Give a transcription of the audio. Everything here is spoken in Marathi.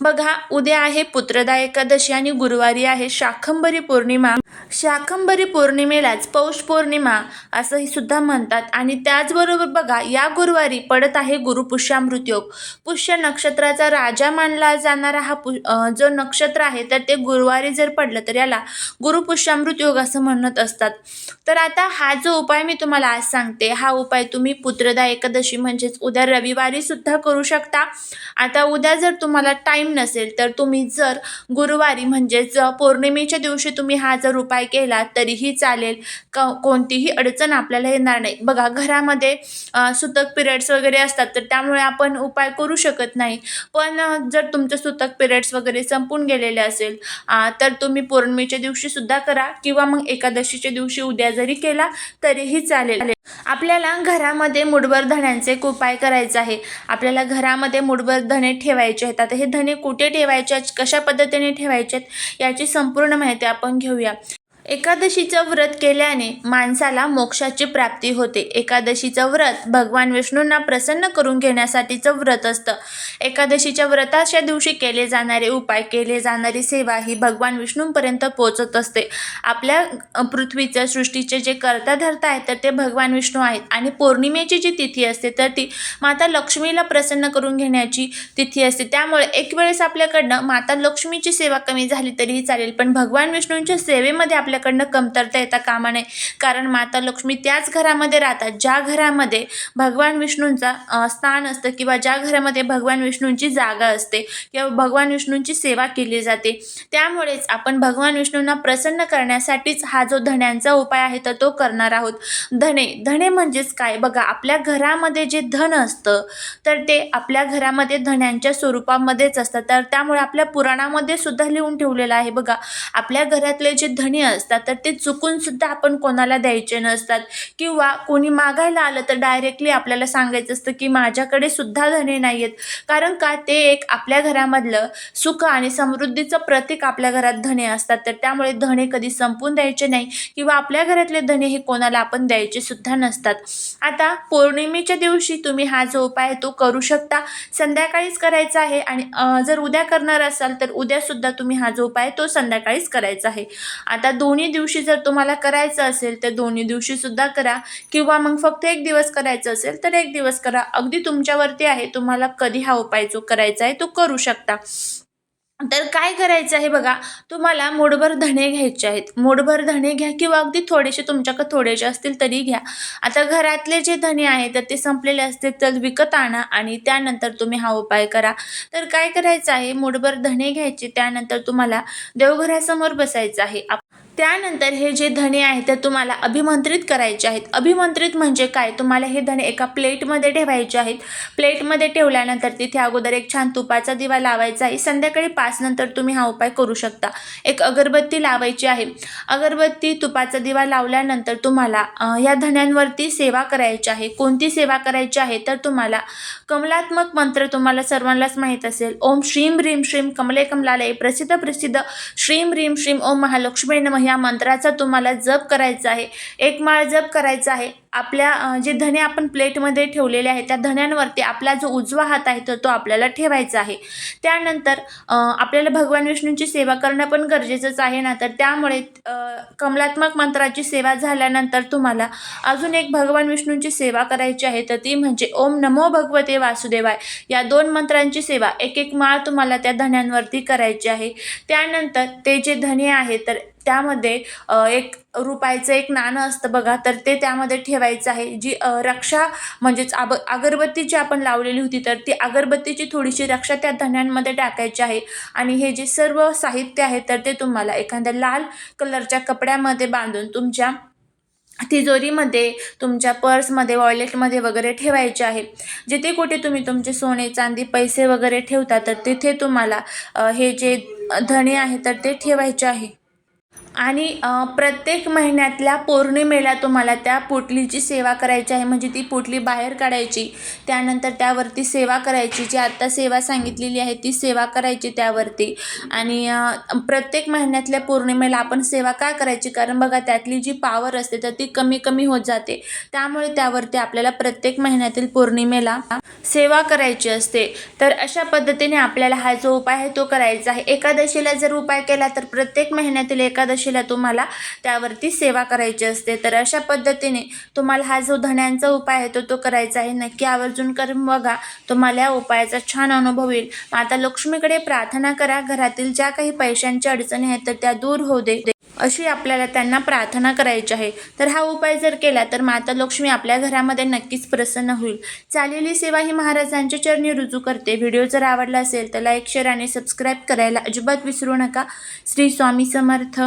बघा उद्या आहे पुत्रदा एकादशी आणि गुरुवारी आहे शाखंबरी पौर्णिमा. शाखंबरी पौर्णिमेलाच पौष पौर्णिमा असंही सुद्धा म्हणतात. आणि त्याचबरोबर बघा या गुरुवारी पडत आहे गुरुपुष्यामृत योग पुष्य नक्षत्राचा राजा मानला जाणारा हा पु जो नक्षत्र आहे तर ते गुरुवारी जर पडलं तर याला गुरुपुष्यामृत योग असं म्हणत असतात. तर आता हा जो उपाय मी तुम्हाला आज सांगते हा उपाय तुम्ही पुत्रदा एकादशी म्हणजेच उद्या रविवारी सुद्धा करू शकता. आता उद्या जर तुम्हाला टाईम नसेल तर तुम्ही जर गुरुवारी म्हणजेच पौर्णिमेच्या दिवशी तुम्ही हा जर उपाय केला तरीही चालेल. क कोणतीही अडचण आपल्याला येणार नाही. बघा घरामध्ये सुतक पिरियड्स वगैरे असतात तर त्यामुळे आपण उपाय करू शकत नाही. पण जर तुमचं सुतक पिरियड्स वगैरे संपून गेलेले असेल तर तुम्ही पौर्णिमेच्या दिवशी सुद्धा करा किंवा मग एकादशीच्या दिवशी उद्या जरी केला तरीही चालेल. आपल्याला घरामध्ये मुठभर धण्यांचे एक उपाय करायचा आहे. आपल्याला घरामध्ये मुठभर धणे ठेवायचे आहेत. आता हे धणे कुठे ठेवायचे आहेत? कशा पद्धतीने ठेवायचे आहेत? याची संपूर्ण माहिती आपण घेऊया. एकादशीचं व्रत केल्याने माणसाला मोक्षाची प्राप्ती होते. एकादशीचं व्रत भगवान विष्णूंना प्रसन्न करून घेण्यासाठीचं व्रत असतं. एकादशीच्या व्रताच्या दिवशी केले जाणारे उपाय केले जाणारी सेवा ही भगवान विष्णूंपर्यंत पोहोचत असते. आपल्या पृथ्वीचं सृष्टीचे जे कर्ता धरता आहेत तर ते भगवान विष्णू आहेत. आणि पौर्णिमेची जी तिथी असते तर ती माता लक्ष्मीला प्रसन्न करून घेण्याची तिथी असते. त्यामुळे एक वेळेस आपल्याकडनं माता लक्ष्मीची सेवा कमी झाली तरीही चालेल. पण भगवान विष्णूंच्या सेवेमध्ये आपल्या आपल्याकडनं कमतरता येता कामा नये. कारण माता लक्ष्मी त्याच घरामध्ये राहतात ज्या घरामध्ये भगवान विष्णूंचा स्थान असतं किंवा ज्या घरामध्ये भगवान विष्णूंची जागा असते किंवा भगवान विष्णूंची सेवा केली जाते त्यामुळेच आपण भगवान विष्णूंना प्रसन्न करण्यासाठीच हा जो धण्यांचा उपाय आहे तर तो करणार आहोत. धणे धणे म्हणजेच काय? बघा आपल्या घरामध्ये जे धन असतं तर ते आपल्या घरामध्ये धण्यांच्या स्वरूपामध्येच असतं. तर त्यामुळे आपल्या पुराणामध्ये सुद्धा लिहून ठेवलेलं आहे बघा. आपल्या घरातले जे धणे असतात असतात तर ते चुकून सुद्धा आपण कोणाला द्यायचे नसतात. किंवा कोणी मागायला आलं तर डायरेक्टली आपल्याला सांगायचं असतं की माझ्याकडे सुद्धा धने नाही आहेत कारण का? ते एक आपल्या घरामधलं सुख आणि समृद्धीचं प्रतीक आपल्या घरात धने असतात. तर त्यामुळे धने कधी संपून द्यायचे नाही किंवा आपल्या घरातले धने हे कोणाला आपण द्यायचे सुद्धा नसतात. आता पौर्णिमेच्या दिवशी तुम्ही हा जो उपाय आहे तो करू शकता. संध्याकाळीच करायचा आहे आणि जर उद्या करणार असाल तर उद्यासुद्धा तुम्ही हा जो उपाय आहे तो संध्याकाळीच करायचा आहे. आता दोन दोन्ही दिवशी जर तुम्हाला करायचं असेल तर दोन्ही दिवशी सुद्धा करा. किंवा मग फक्त एक दिवस करायचं असेल तर एक दिवस करा. अगदी तुमच्यावरती आहे तुम्हाला कधी हा उपाय जो करायचा आहे तो करू शकता. तर काय करायचं आहे बघा तुम्हाला मोडभर धणे घ्यायचे आहेत. मोडभर धणे घ्या किंवा अगदी थोडेसे तुमच्याकडे थोडेसे असतील तरी घ्या. आता घरातले जे धणे आहेत तर ते संपलेले असतील तर विकत आणा आणि त्यानंतर तुम्ही हा उपाय करा. तर काय करायचं आहे मोडभर धणे घ्यायचे त्यानंतर तुम्हाला देवघरासमोर बसायचं आहे. आप- त्यानंतर हे जे धणे आहेत ते तुम्हाला अभिमंत्रित करायचे आहेत. अभिमंत्रित म्हणजे काय? तुम्हाला हे धणे एका प्लेटमध्ये ठेवायचे आहेत. प्लेटमध्ये ठेवल्यानंतर तिथे अगोदर एक छान तुपाचा दिवा लावायचा आहे. संध्याकाळी पाच नंतर तुम्ही हा उपाय करू शकता. एक अगरबत्ती लावायची आहे. अगरबत्ती तुपाचा दिवा लावल्यानंतर तुम्हाला या धण्यांवरती सेवा करायची आहे. कोणती सेवा करायची आहे? तर तुम्हाला कमलात्मक मंत्र तुम्हाला सर्वांनाच माहीत असेल. ओम श्रीम ह्रीम श्रीम कमले कमलालय. प्रसिद्ध प्रसिद्ध श्रीम ह्रीम श्रीम ओम महालक्ष्मी नमः. या मंत्राचा तुम्हाला जप करायचा आहे. एक माळ जप करायचा आहे. आपल्या जे धणे आपण प्लेटमध्ये ठेवलेले आहेत त्या धण्यांवरती आपला जो उजवा हात आहे तर तो आपल्याला ठेवायचा आहे. त्यानंतर आपल्याला भगवान विष्णूंची सेवा करणं पण गरजेचंच आहे ना? तर त्यामुळे कमलात्मक मंत्राची सेवा झाल्यानंतर तुम्हाला अजून एक भगवान विष्णूंची सेवा करायची आहे. तर ती म्हणजे ओम नमो भगवते वासुदेवाय. या दोन मंत्रांची सेवा एक एक माळ तुम्हाला त्या धण्यांवरती करायची आहे. त्यानंतर ते जे धणे आहे तर त्यामध्ये एक रुपयाचं एक नाणं असतं बघा तर ते त्यामध्ये ठेवायचं आहे. जी रक्षा म्हणजेच आब अगरबत्ती जी आपण लावलेली होती तर ती अगरबत्तीची थोडीशी रक्षा त्या धण्यांमध्ये टाकायची आहे. आणि हे जे सर्व साहित्य आहे तर ते तुम्हाला एखाद्या लाल कलरच्या कपड्यामध्ये बांधून तुमच्या तिजोरीमध्ये तुमच्या पर्समध्ये वॉलेटमध्ये वगैरे ठेवायचे आहे. जिथे कुठे तुम्ही तुमचे सोने चांदी पैसे वगैरे ठेवता तर तिथे तुम्हाला हे जे धणे आहे तर ते ठेवायचे आहे. आणि प्रत्येक महिन्यातल्या पौर्णिमेला तुम्हाला त्या पोटलीची सेवा करायची आहे. म्हणजे ती पोटली बाहेर काढायची त्यानंतर त्यावरती सेवा करायची. जी आत्ता सेवा सांगितलेली आहे ती सेवा करायची त्यावरती. आणि प्रत्येक महिन्यातल्या पौर्णिमेला आपण सेवा का करायची? कारण बघा त्यातली जी पावर असते तर ती कमी कमी होत जाते. त्यामुळे त्यावरती आपल्याला प्रत्येक महिन्यातील पौर्णिमेला सेवा करायची असते. तर अशा पद्धतीने आपल्याला हा जो उपाय आहे तो करायचा आहे. एकादशीला जर उपाय केला तर प्रत्येक महिन्यातील एकादशी एकादशीला तुम्हाला त्यावरती सेवा करायची असते. तर अशा पद्धतीने तुम्हाला हा जो धण्यांचा उपाय आहे तो तो करायचा आहे. नक्की आवर्जून करून बघा. तुम्हाला या उपायाचा छान अनुभव येईल. माता लक्ष्मीकडे प्रार्थना करा. घरातील ज्या काही पैशांच्या अडचणी आहेत तर त्या दूर होऊ दे. अशी आपल्याला त्यांना प्रार्थना करायची आहे. तर हा उपाय जर केला तर माता लक्ष्मी आपल्या घरामध्ये नक्कीच प्रसन्न होईल. चालेली सेवा ही महाराजांच्या चरणी रुजू करते. व्हिडिओ जर आवडला असेल तर लाईक शेअर आणि सबस्क्राईब करायला अजिबात विसरू नका. श्री स्वामी समर्थ.